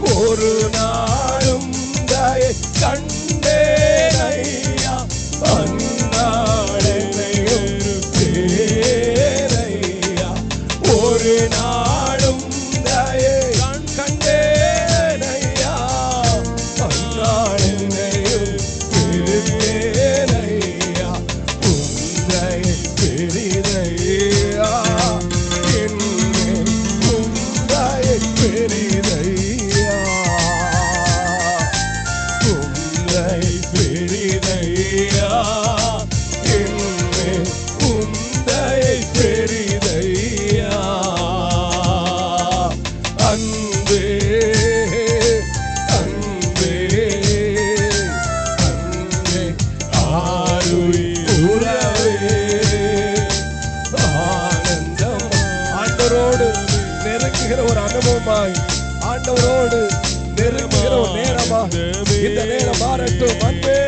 ஒரு நாள் ஆருயிர் உறவே ஆனந்தம். ஆண்டவரோடு நெருங்குகிற ஒரு அனுபவமாய் ஆண்டவரோடு நெருங்குகிற ஒரு நேரமா. இந்த நேரம் மாறட்டும் அன்பே.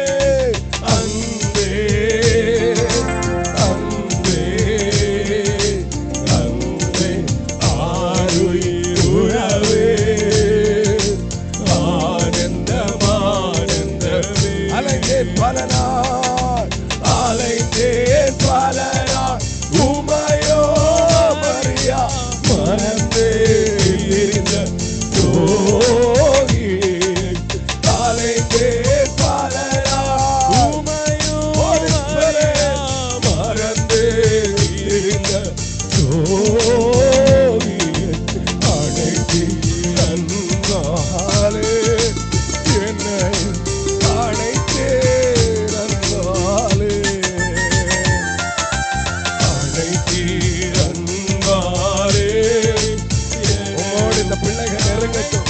அழைத்தீர் அன்பாலே உம்மோடு இந்த பிள்ளைகள் நெருங்கட்டும்.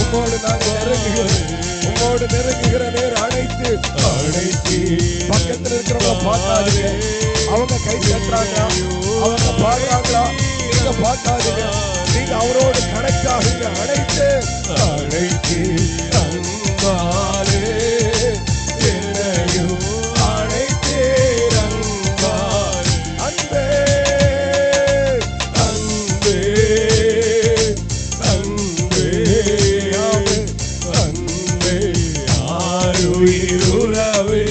உம்மோடு நாங்கள் நெருங்குகிறோம். உம்மோடு நெருங்குகிற நேர் அழைத்து அழைத்து பக்கத்தில் இருக்கிறவங்க பார்க்காதீங்க. அவங்க கை தட்டுறாங்களா அவங்க பாடுறாங்களா நீங்க பார்க்காதீங்க. நீங்க அவரோடு கணக்காகுங்க. அழைத்து அழைத்து அன்பாலே என்னையும் ஆருயிர் உறவே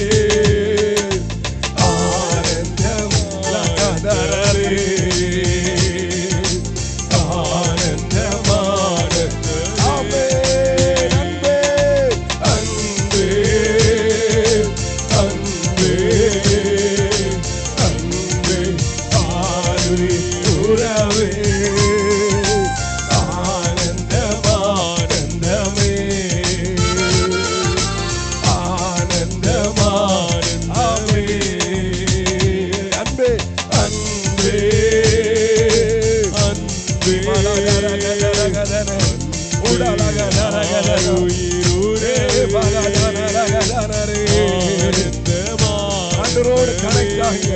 பலகரகரகரனரே ஆண்டவரோடு கணக்காக